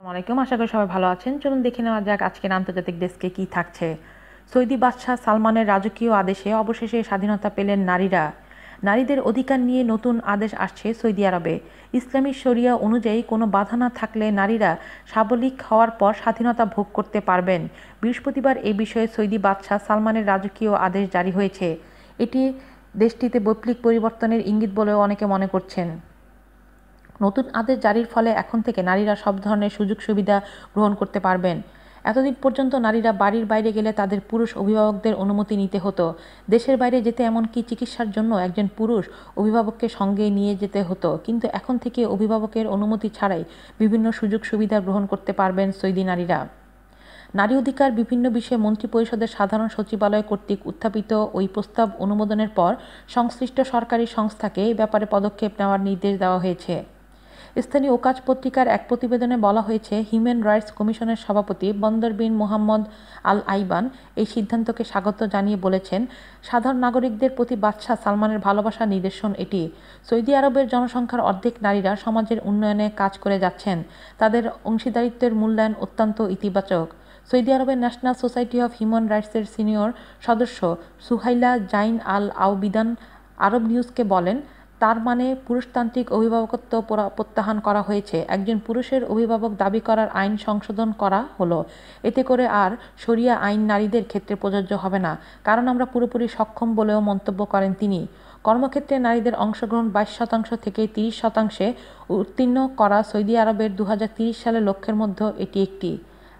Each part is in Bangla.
আসসালামাইকুম আশা করি সবাই ভালো আছেন। চলুন দেখে নেওয়া যাক আজকের আন্তর্জাতিক ডেস্কে কি থাকছে। সৌদি বাদশাহ সালমানের রাজকীয় আদেশে অবশেষে স্বাধীনতা পেলেন নারীরা। নারীদের অধিকার নিয়ে নতুন আদেশ আসছে সৌদি আরবে। ইসলামী শরিয়া অনুযায়ী কোনো বাধা না থাকলে নারীরা সাবলিক হওয়ার পর স্বাধীনতা ভোগ করতে পারবেন। বৃহস্পতিবার এ বিষয়ে সৌদি বাদশাহ সালমানের রাজকীয় আদেশ জারি হয়েছে। এটি দেশটিতে বৈপ্লিক পরিবর্তনের ইঙ্গিত বলেও অনেকে মনে করছেন। নতুন আদেশ জারির ফলে এখন থেকে নারীরা সব ধরনের সুযোগ সুবিধা গ্রহণ করতে পারবেন। এতদিন পর্যন্ত নারীরা বাড়ির বাইরে গেলে তাদের পুরুষ অভিভাবকদের অনুমতি নিতে হতো। দেশের বাইরে যেতে এমনকি চিকিৎসার জন্য একজন পুরুষ অভিভাবককে সঙ্গে নিয়ে যেতে হতো। কিন্তু এখন থেকে অভিভাবকের অনুমতি ছাড়াই বিভিন্ন সুযোগ সুবিধা গ্রহণ করতে পারবেন সৈদি নারীরা। নারী অধিকার বিভিন্ন বিষয়ে মন্ত্রিপরিষদের সাধারণ সচিবালয় কর্তৃক উত্থাপিত ওই প্রস্তাব অনুমোদনের পর সংশ্লিষ্ট সরকারি সংস্থাকে এই ব্যাপারে পদক্ষেপ নেওয়ার নির্দেশ দেওয়া হয়েছে। স্থানীয় ওকাজ পত্রিকার এক প্রতিবেদনে বলা হয়েছে, হিউম্যান রাইটস কমিশনের সভাপতি বন্দর বিন মোহাম্মদ আল আইবান এই সিদ্ধান্তকে স্বাগত জানিয়ে বলেছেন, সাধারণ নাগরিকদের প্রতি বাদশাহ সালমানের ভালোবাসা নিদর্শন এটি। সৌদি আরবের জনসংখ্যার অর্ধেক নারীরা সমাজের উন্নয়নে কাজ করে যাচ্ছেন। তাদের অংশীদারিত্বের মূল্যায়ন অত্যন্ত ইতিবাচক। সৌদি আরবের ন্যাশনাল সোসাইটি অফ হিউম্যান রাইটসের সিনিয়র সদস্য সুহাইলা জাইন আল আউবিদান আরব নিউজকে বলেন তার মানে পুরুষতান্ত্রিক অভিভাবকত্ব প্রত্যাহার করা হয়েছে। একজন পুরুষের অভিভাবক দাবি করার আইন সংশোধন করা হলো। এতে করে আর সরিয়া আইন নারীদের ক্ষেত্রে প্রযোজ্য হবে না। কারণ আমরা পুরোপুরি সক্ষম বলেও মন্তব্য করেন তিনি। কর্মক্ষেত্রে নারীদের অংশগ্রহণ বাইশ শতাংশ থেকে তিরিশ শতাংশে উত্তীর্ণ করা সৌদি আরবের দু সালের লক্ষ্যের মধ্যে এটি একটি।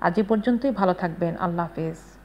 আজ এ পর্যন্তই, ভালো থাকবেন। আল্লাহ হাফেজ।